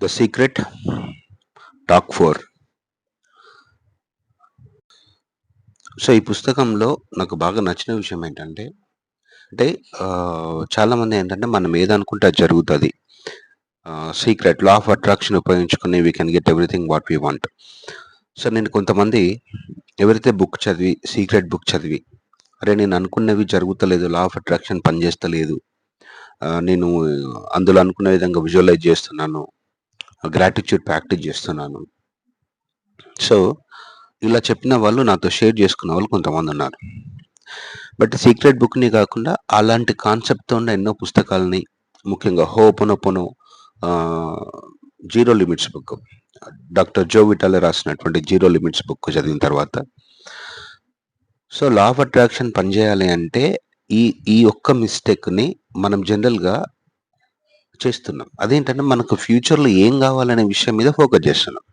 The secret talk for so ఈ పుస్తకంలో నాకు బాగా నచ్చిన విషయం ఏంటంటే అంటే చాలామంది ఏంటంటే మనం ఏదనుకుంటే అది జరుగుతుంది సీక్రెట్ లా ఆఫ్ అట్రాక్షన్ ఉపయోగించుకుని we can get everything what we want. So నేను కొంతమంది ఎవరైతే బుక్ చదివి సీక్రెట్ బుక్ చదివి అరే! నేను అనుకున్నవి జరుగుతలేదు. లా ఆఫ్ అట్రాక్షన్ పనిచేస్తలేదు. నేను అందులో అనుకున్న విధంగా విజువలైజ్ చేస్తున్నాను. గ్రాటిట్యూడ్ ప్రాక్టీస్ చేస్తున్నాను. సో ఇలా చెప్పిన వాళ్ళు నాతో షేర్ చేసుకున్న వాళ్ళు కొంతమంది ఉన్నారు బట్ సీక్రెట్ బుక్‌ని కాకుండా అలాంటి కాన్సెప్ట్‌తో ఉన్న ఎన్నో పుస్తకాలని ముఖ్యంగా Ho'oponopono 'zero limits' book. Doctor Joe Vitale రాసినటువంటి 'జీరో లిమిట్స్' బుక్ చదివిన తర్వాత సో లా ఆఫ్ అట్రాక్షన్ పనిచేయాలి అంటే ఈ ఈ ఒక్క మిస్టేక్‌ని మనం జనరల్‌గా చేస్తున్నాం. అదేంటంటే మనకు ఫ్యూచర్‌లో ఏం కావాలనే విషయం మీద ఫోకస్ చేస్తున్నాం.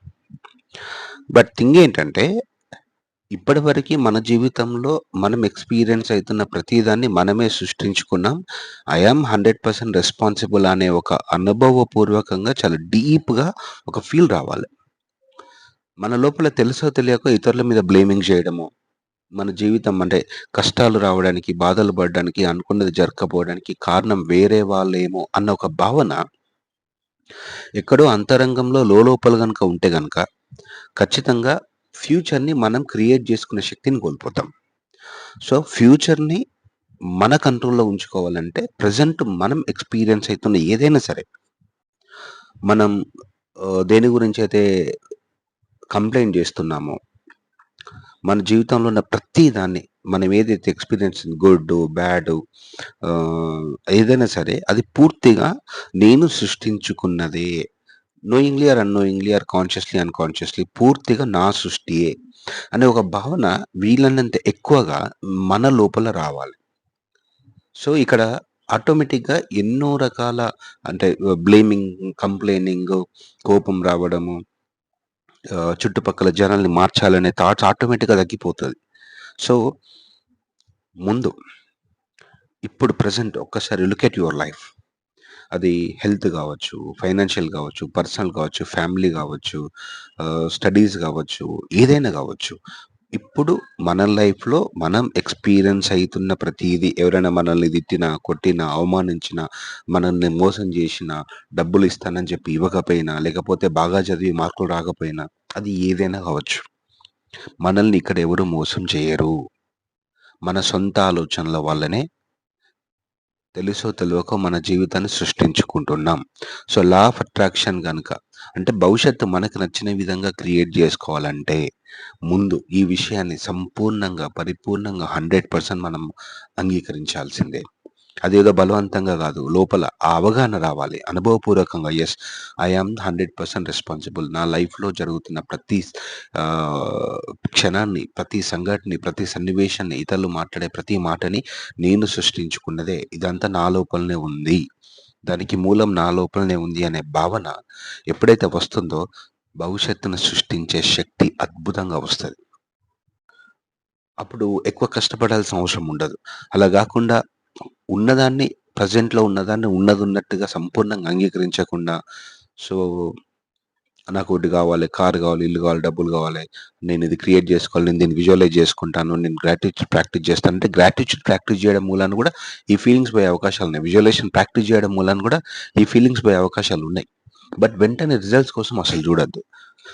బట్ థింగ్ ఏంటంటే ఇప్పటివరకి మన జీవితంలో మనం ఎక్స్‌పీరియన్స్ అవుతున్న ప్రతిదాన్ని మనమే సృష్టించుకున్నాం. ఐ యామ్ 100% రెస్పాన్సిబుల్ అనే ఒక అనుభవపూర్వకంగా చాలా డీప్‌గా ఒక ఫీల్ రావాలి. మన లోపల తెలుసో తెలియక ఇతరుల మీద బ్లేమింగ్ చేయడము, మన జీవితం అంటే కష్టాలు రావడానికి, బాధలు పడడానికి, అనుకున్నది జరగకపోవడానికి కారణం వేరే వాళ్ళేమో అన్న ఒక భావన ఎక్కడో అంతరంగంలో లోలోపల కనుక ఉంటే గనుక ఖచ్చితంగా ఫ్యూచర్‌ని మనం క్రియేట్ చేసుకునే శక్తిని కోల్పోతాం. సో ఫ్యూచర్‌ని మన కంట్రోల్‌లో ఉంచుకోవాలంటే ప్రెజెంట్ మనం ఎక్స్‌పీరియన్స్ అవుతున్న ఏదైనా సరే మనం దేని గురించి అయితే కంప్లైంట్ చేస్తున్నామో మన జీవితంలో ఉన్న ప్రతి దాన్ని మనం ఏదైతే ఎక్స్‌పీరియన్స్ గుడ్డు, బ్యాడ్ ఏదైనా సరే అది పూర్తిగా నేను సృష్టించుకున్నదే. Knowingly or unknowingly or consciously, unconsciously పూర్తిగా నా సృష్టియే అనే ఒక భావన వీలన్నంత ఎక్కువగా మన లోపల రావాలి. సో ఇక్కడ ఆటోమేటిక్‌గా ఎన్నో రకాల అంటే బ్లేమింగ్, కంప్లైనింగ్ కోపం రావడము చుట్టుపక్కల జనాల్ని మార్చాలనే థాట్స్ ఆటోమేటిక్‌గా తగ్గిపోతుంది సో ముందు ఇప్పుడు ప్రజెంట్ ఒక్కసారి లుక్ ఎట్ యువర్ లైఫ్. అది హెల్త్ కావచ్చు, ఫైనాన్షియల్ కావచ్చు, పర్సనల్ కావచ్చు, ఫ్యామిలీ కావచ్చు, స్టడీస్ కావచ్చు, ఏదైనా కావచ్చు. ఇప్పుడు మన లైఫ్‌లో మనం ఎక్స్‌పీరియన్స్ అయితున్న ప్రతిదీ ఎవరైనా మనల్ని తిట్టినా, కొట్టినా, అవమానించినా, మనల్ని మోసం చేసినా, డబ్బులు ఇస్తానని చెప్పి ఇవ్వకపోయినా, లేకపోతే బాగా చదివి మార్కులు రాకపోయినా అది ఏదైనా కావచ్చు. మనల్ని ఇక్కడ ఎవరు మోసం చేయరు. మన సొంత ఆలోచనల వల్లనే తెలుసో తెలవకో మన జీవితాన్ని సృష్టించుకుంటున్నాం. సో లా ఆఫ్ అట్రాక్షన్ కనుక అంటే భవిష్యత్తు మనకు నచ్చిన విధంగా క్రియేట్ చేసుకోవాలంటే ముందు ఈ విషయాన్ని సంపూర్ణంగా, పరిపూర్ణంగా 100% మనం అంగీకరించాల్సిందే. అదేదో బలవంతంగా కాదు. లోపల ఆ అవగాహన రావాలి. అనుభవపూర్వకంగా ఎస్ ఐ యామ్ 100% రెస్పాన్సిబుల్. నా లైఫ్‌లో జరుగుతున్న ప్రతి క్షణాన్ని, ప్రతి సంఘటనని, ప్రతి సన్నివేశాన్ని, ఇతరులు మాట్లాడే ప్రతి మాటని నేను సృష్టించుకున్నదే. ఇదంతా నా లోపలనే ఉంది. దానికి మూలం నా లోపలనే ఉంది అనే భావన ఎప్పుడైతే వస్తుందో భవిష్యత్తును సృష్టించే శక్తి అద్భుతంగా వస్తుంది అప్పుడు ఎక్కువ కష్టపడాల్సిన అవసరం ఉండదు. అలా కాకుండా ఉన్నదాన్ని ప్రెజెంట్‌లో ఉన్నదాన్ని ఉన్నదున్నట్టుగా సంపూర్ణంగా అంగీకరించకుండా సో నాకు ఒకటి కావాలి, కార్ కావాలి, ఇల్లు కావాలి, డబ్బులు కావాలి. నేను ఇది క్రియేట్ చేసుకోవాలి. నేను దీన్ని విజువలైజ్ చేసుకుంటాను. నేను గ్రాటిట్యూడ్ ప్రాక్టీస్ చేస్తాను. అంటే గ్రాటిట్యూడ్ ప్రాక్టీస్ చేయడం మూలాన కూడా ఈ ఫీలింగ్స్ పోయే అవకాశాలున్నాయి. విజువలైజేషన్ ప్రాక్టీస్ చేయడం మూలాన్ని కూడా ఈ ఫీలింగ్స్ పోయే అవకాశాలున్నాయి. బట్ వెంటనే రిజల్ట్స్ కోసం అసలు చూడద్దు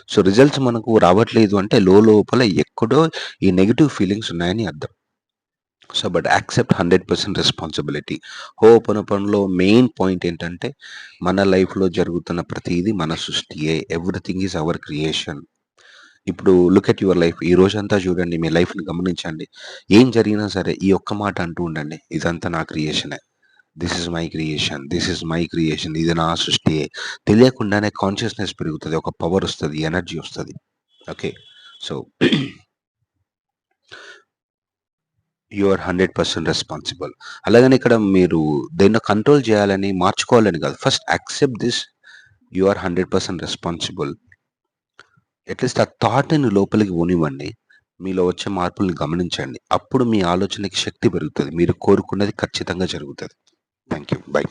సో రిజల్ట్స్ మనకు రావట్లేదు అంటే లోలోపల ఎక్కడో ఈ నెగిటివ్ ఫీలింగ్స్ ఉన్నాయని అర్థం. So but accept 100% responsibility. హోపోనోపోనోలో main point ఏంటంటే మన లైఫ్‌లో జరుగుతున్న ప్రతిదీ మన సృష్టియే. Everything is our creation. ఇప్పుడు లుక్ ఎట్ యువర్ లైఫ్. ఈ రోజంతా చూడండి. మీ లైఫ్‌ని గమనించండి. ఏం జరిగినా సరే ఈ ఒక్క మాట అంటూ ఉండండి. ఇదంతా నా క్రియేషనే. This is my creation. This is my creation. ఇది నా సృష్టియే. తెలియకుండానే కాన్షియస్‌నెస్ పెరుగుతుంది ఒక పవర్ వస్తుంది ఎనర్జీ వస్తుంది okay. So you are 100% responsible. అలాగని ఇక్కడ మీరు దేన్ని కంట్రోల్ చేయాలని, మార్చుకోవాలని కాదు. First accept this. You are 100% responsible. At least ఆ థాట్‌ని లోపలికి పోనివ్వండి. మీలో వచ్చే మార్పుల్ని గమనించండి. అప్పుడు మీ ఆలోచనకి శక్తి పెరుగుతుంది మీరు కోరుకున్నది ఖచ్చితంగా జరుగుతుంది థ్యాంక్ యూ. బై.